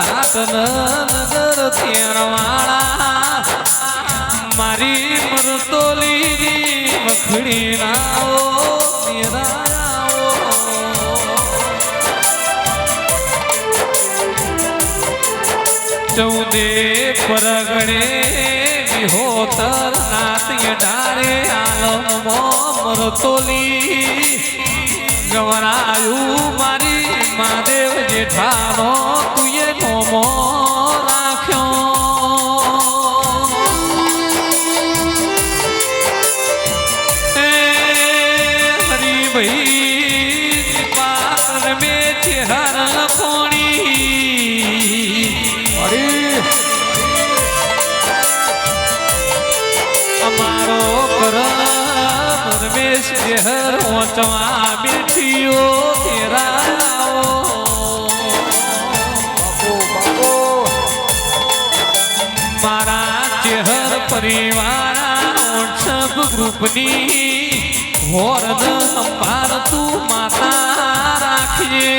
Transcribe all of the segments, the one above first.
ઘાટ નગર તેણવાળા મારી મરતોલી મખડી નાઓ ચૌદે પરગણે વિહોતર નાત્ય ડારે આલમ મરતોલી. ગવરાયું મારી મહાદેવ જેઠાનો નોમો રાખ્યો. એ હરિભાઈ. પરિવાર વોટ્સઅપ ગ્રુપની હોરદ સંભાળ તું માતા રાખીએ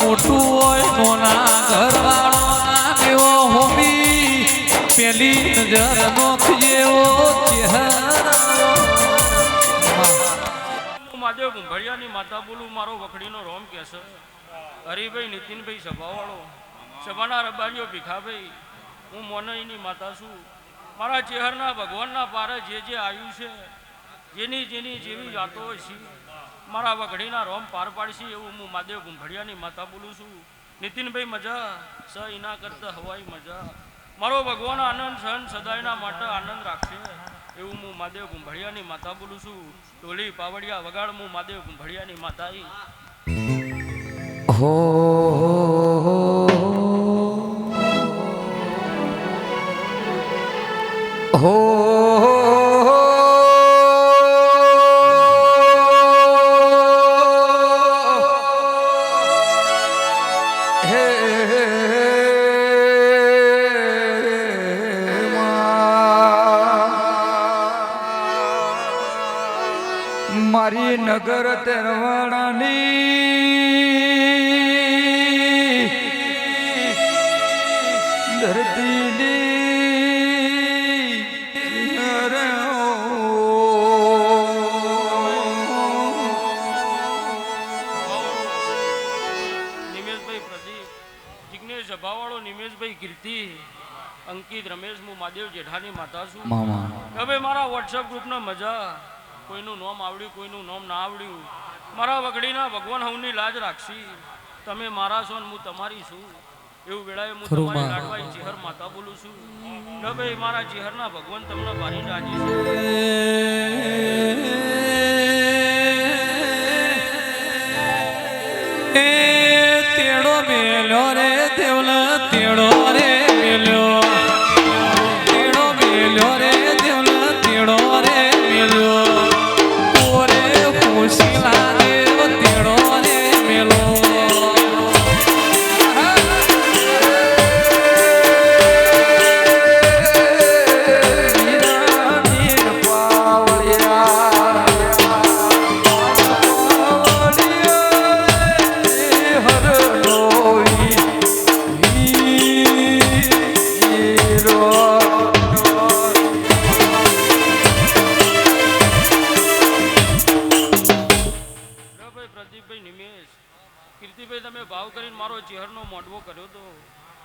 મોટું હોય નોના ઘરવાળોના દેવો હોમી પેલી નજર નોખ મહાદેવ ભુંભળિયાની માતા બોલું, મારો વખડીનો રોમ કહેશે હરિભાઈ નીતિનભાઈ, સભાવાળો. સભાના રબારીઓ, ભીખાભાઈ, હું મોનઈની માતા છું. મારા ચેહરના ભગવાનના પારે જે જે આવ્યું છે, જેની જેની જેવી જાતો છે, મારા વઘડીના રોમ પાર પાડશે એવું હું મહાદેવ ગુંભળિયાની માતા બોલું છું. નીતિનભાઈ, મજા? સ એના કરતા હવાઈ મજા? મારો ભગવાન આનંદ સહન સદાયના માટે આનંદ રાખશે. એવું હું મહાદેવ ગુંભળિયાની માતા બોલું છું ટોલી, પાવડિયા, વગાડ હું મહાદેવ ગુંભળિયાની માતા. હો હો, હે મારી નગર તેરવાડાની ધરતીની નિમેશભાઈ પ્રદીપ જિગ્નેશ સભાવાળો નિમેશભાઈ કીર્તિ અંકિત રમેશ હું મહાદેવ જેઠાની માતા છું. હવે મારા વોટ્સઅપ ગ્રુપનો મજા. કોઈનું નામ આવડ્યું કોઈનું નામ ના આવડ્યું. મારા વગડીના ભગવાન હવની લાજ રાખશી. તમે મારા છો ને હું તમારી છું. એવું વેળાએ હું તમારી. લાડવાઈ ચિહર માતા બોલું છું. ભાઈ મારા જીહરના ભગવાન તમને બારી રાજી છે.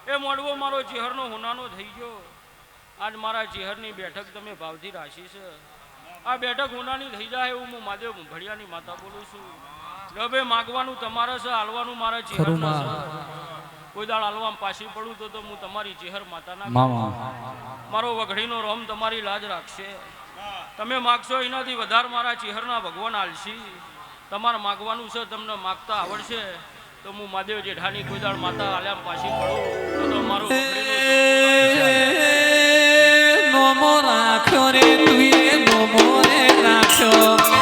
એ મોડવો મારો જીહરનો હુનાનો થઈ ગયો. આજ મારા જીહરની બેઠક તમે ભાવથી રાશી છે. આ બેઠક હુનાની થઈ જાય એવું હું મહાદેવ ભડિયાની માતા બોલું છું. રબે માગવાનું તમારે છે હાલવાનું મારા છે. કોઈ દાળ હાલવા પાછી પડું તો તો હું તમારી જીહર માતાના મારો વઘડીનો રોમ તમારી લાજ રાખશે. તમે માગશો એનાથી વધારે મારા ચિહરના ભગવાન આલશી. તમારે માગવાનું છે તમને માગતા આવડશે. તો હું મહાદેવ જેઠાની કોઈ દાળ માતા આલ્યામ પાછી પડું તો તો મારો વઘડીનો નોમો રાખ્યો રે તુએ નોમો રે રાખ્યો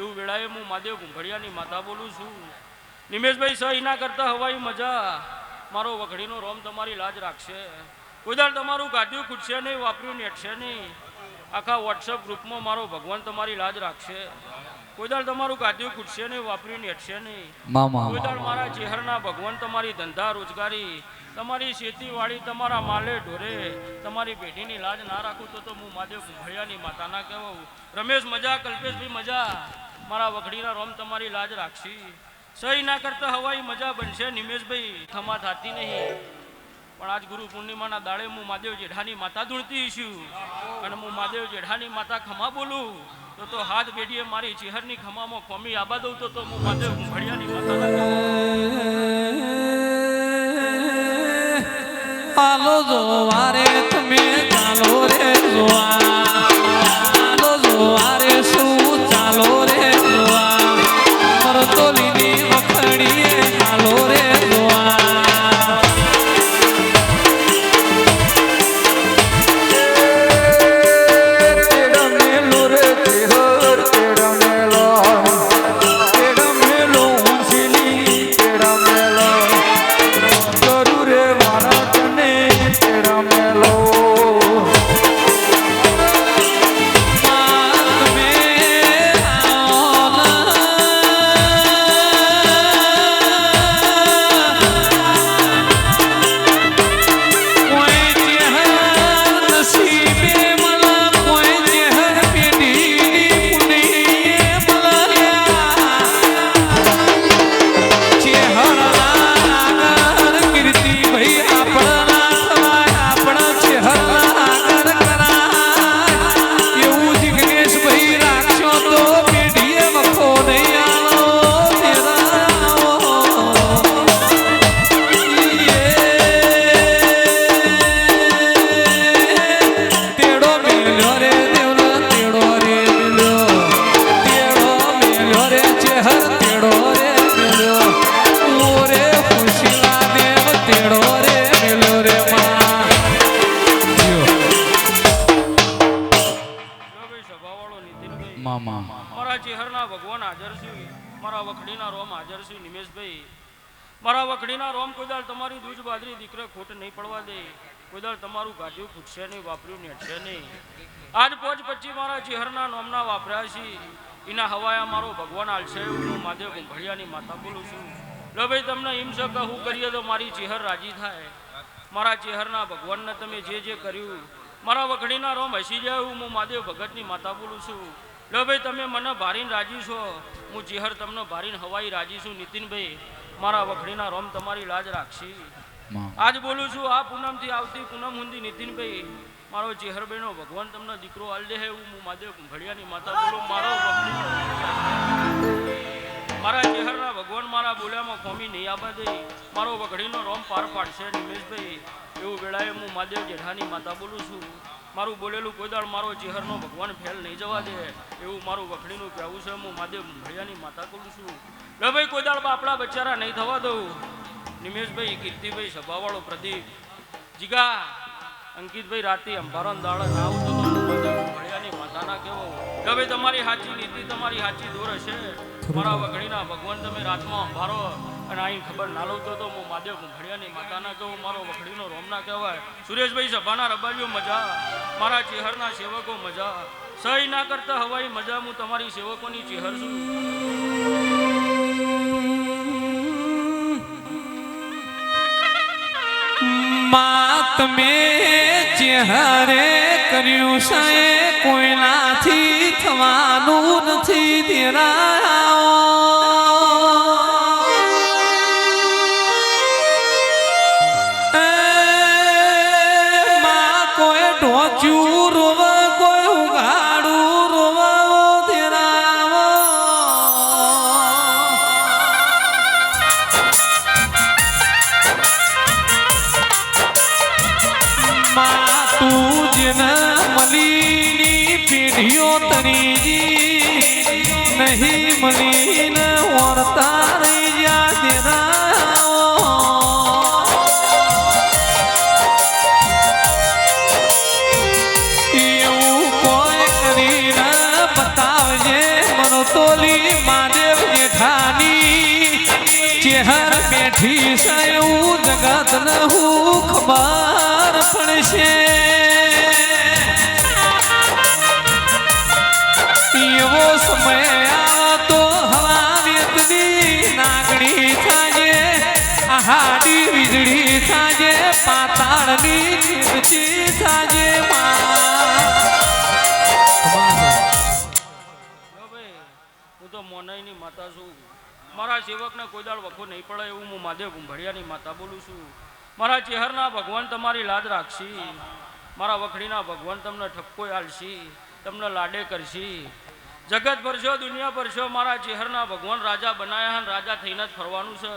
એવું વેળાએ હું મહાદેવ ગુંભળિયાની માતા બોલું છું. નિમેશભાઈ સહી ના કરતા હવાઈ મજા. મારો વઘડીનો રોમ તમારી લાજ રાખશે. કોઈ દાડ તમારું ગાડ્યું ખૂટશે નહીં વાપર્યું નેટશે નહીં. આખા વોટ્સઅપ ગ્રુપમાં મારો ભગવાન તમારી લાજ રાખશે. કોઈ દાડ તમારું ગાડ્યું ખૂટશે નહીં વાપર્યું નેટશે નહીં. મામા કોઈ દાડ મારા ચહેરના ભગવાન તમારી ધંધા રોજગારી તમારી ખેતીવાડી તમારા માલે ઢોરે તમારી પેઢીની લાજ ના રાખું તો તો હું મહાદેવ માતા માતાના કહેવું રમેશ મજા કલ્પેશભાઈ મજા. મારા વખડીના રોમ તમારી લાજ રાખશી. સહી ના કરતા હવાઈ મજા બનશે, નિમેશભાઈ. ખમા થાતી નહીં. પણ આજ ગુરુ પૂર્ણિમાના દાડે હું મહાદેવ જેઠાની માતા ધૂણતી છું અને હું મહાદેવ જેઠાની માતા ખમા બોલું. તો તો હાથ બેડીએ મારી ચહેરની ખમામાં ખોમી આબા દઉં તો તો હું મહાદેવ માતા માતાના કહેવું. હાલો જોવારે મારા ચેહરના ભગવાન હાજર છે. મારા વખડીના રોમ હાજર છે, નિમેશભાઈ. મારા વખડીના રોમ કોઈ દાડ તમારી દૂધ બાદરી દીકરે ખોટ નહીં પડવા દે. કોઈ દાડ તમારું ગાડ્યું ખૂટશે નહીં, વાપર્યું નેટશે નહીં. આજ પોચ પછી મારા ચેહરના નોમના વાપર્યા છે. એના હવાયા મારો ભગવાન આલશે હું મહાદેવ ગુંભળિયાની માતા બોલું છું. લો ભાઈ, તમને એમ છે હું કરીએ તો મારી ચેહર રાજી થાય. મારા ચેહરના ભગવાનને તમે જે જે કર્યું, મારા વખડીના રોમ હસી જાય હું મહાદેવ ભગતની માતા બોલું છું. લો ભાઈ, તમે મને ભારીને રાજી છો. હું ચેહર તમને ભારીને હવાઈ રાજી છું, નીતિનભાઈ. મારા વખડીના રોમ તમારી લાજ રાખશી. આજ બોલું છું, આ પૂનમથી આવતી પૂનમ હુંદી નીતિનભાઈ મારો ચેહરભાઈનો ભગવાન તમને દીકરો હાલ દે એવું હું મહાદેવ કુંભળિયાની માતા બોલું, મારો મારા ચહેરના ભગવાન મારા બોલ્યામાં ખોમી નહીં આબા દે. મારો વઘડીનો રોમ પાર પાડશે નિમેશભાઈ એવું વેળાએ હું મહાદેવ જેઠાની માતા બોલું છું. મારું બોલેલું કોઈ દાળ મારો ચહેરનો ભગવાન ફેલ નહીં જવા દે. એવું મારું વખડીનું કહેવું છે, હું મહાદેવ ભડિયાની માતા બોલું છું. લે ભાઈ, કોઈ દાળ બાપડા બચારા નહીં થવા દઉં. નિમેશભાઈ, કીર્તિભાઈ, સભાવાળો, પ્રદીપ, જીગા, અંકિતભાઈ રાતી અંબારો દાડા ના આવતો તો મહાદેવ માતાના કેવો કે તમારી સાચી નીતિ, તમારી સાચી દોર હશે. મારા વઘડીના ભગવાન તમે રાતમાં અંભારો અને અહીં ખબર ના લઉં તો હું મહાદેવ ભળિયાની માતાના કહું મારો વખડીનો રોમના કહેવાય. સુરેશભાઈ, સભાના રબારીઓ મજા. મારા ચેહરના સેવકો મજા. સહી ના કરતા હવાઈ મજા, હું તમારી સેવકોની ચેહર છું. માં તમે ચહેરે કર્યું છે કોઈનાથી થવાનું નથી તેરા નહીં મળીને ઓરતા રહી યાદ એવું કોઈ કરીને બતાવજે મનો તોલી મહાદેવ જેઠાની. ચેહર બેઠી સયું જગત હું ખબર પડશે. આહાડી વીજળી સાજે, પાતાળની જીવતી સાજે હું તો મોનાઈની માતા છું. મારા સેવકને કોઈ દાળ વખો નહીં પડે એવું હું મહાદેવ કુંભળિયાની માતા બોલું છું. મારા ચહેરના ભગવાન તમારી લાજ રાખશી. મારા વખડીના ભગવાન તમને ઠપકો આલશી, તમને લાડે કરશી. જગત ભરશો દુનિયા ભરશો મારા ચહેરના ભગવાન રાજા બનાયા રાજા થઈને જ ફરવાનું છે.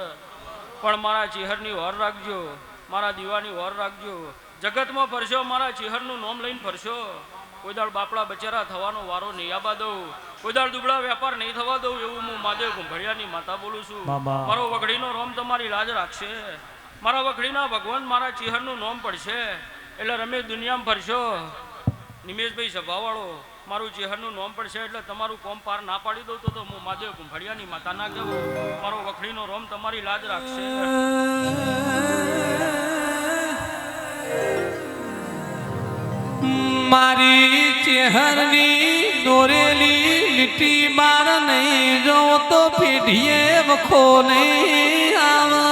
પણ મારા ચેહરની વર રાખજો મારા દીવાની વર રાખજો. જગતમાં ફરશો મારા ચિહરનું નામ લઈને ફરશો. કોઈ દાળ બાપડા બચારા થવાનો વારો નહીં આબા દઉં. કોઈ દાળ દુબળા વેપાર નહીં થવા દઉં એવું હું માધવ કુંભળિયાની માતા બોલું છું. મારો વઘડીનો રોમ તમારી લાજ રાખશે. મારા વઘડીના ભગવાન મારા ચિહરનું નોમ પડશે. એટલે રમેશ દુનિયામાં ફરશો. નિમેશભાઈ સભાવાળો મારું જેહરનું નોમ પણ છે એટલે તમારું કોમ પાર ના પાડી દઉં તો તો હું મહાદેવ કુંભળિયાની માતા ના કહેવું. મારો વખડીનો રોમ તમારી લાજ રાખશે. મારી ચેહરની દોરેલી લીટી માર નહીં જો તો પીઢીએ વખો નહીં આવે.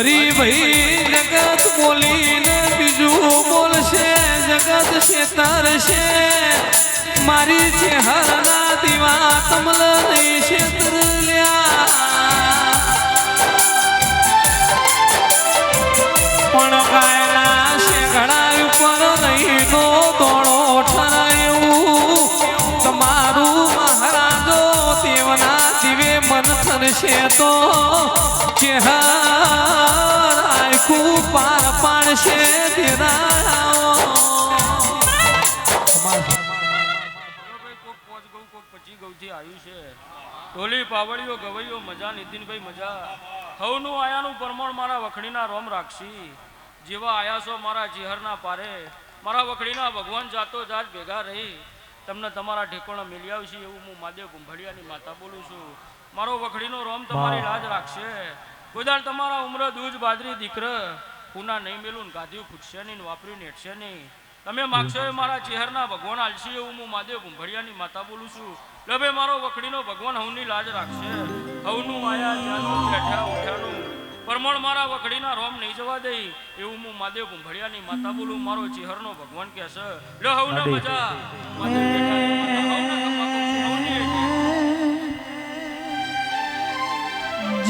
હરિભાઈ જગત બોલીને બીજું બોલશે, જગત છેતરશે મારી છે હરના દીવા તમલ નહીં પણ છે શેઘડા ઉપર નહીં નો દોડો ઠરાયું. તમારું મહારાજો દેવના દિવે મન થશે તો. કે આખું છે ઢોલી પાવડીઓ ગવૈયો મજા નીતિનભાઈ મજા. હવનું આયાનું પ્રમાણ મારા વખણીના રોમ રાખશી. જેવા આયાસો મારા જીહરના પારે. મારા વખડીના ભગવાન જાતો જાત ભેગા રહી. તમને તમારા ઠેકોણા મિલી આવશે એવું હું મહાદેવ કુંભળિયાની માતા બોલું છું. મારો વખડીનો રોમ તમારી લાજ રાખશે. કોદાળ તમારા ઉમર દૂધ બાજરી દીકર. પૂના નહીં મેલું ને ગાધ્યું ફૂટશે નહીં ને વાપરીને હેઠશે નહીં. તમે માગશો એ મારા ચહેરના ભગવાન આલશી એવું હું મહાદેવ કુંભળિયાની માતા બોલું છું. લભે મારો વખડીનો ભગવાન હવની લાજ રાખશે. હવનું માયા જ્યાંનું બેઠા ઉઠ્યાનું પરમણ મારા વખડીના રોમ નહીં જવા દઈ એવું હું મહાદેવ કુંભળિયાની માતા બોલું. મારો ચહેરનો ભગવાન કહેશે. લો હવના મજા.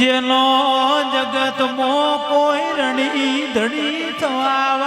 જેનો જગત મો કોઈ રણી ધણી થવા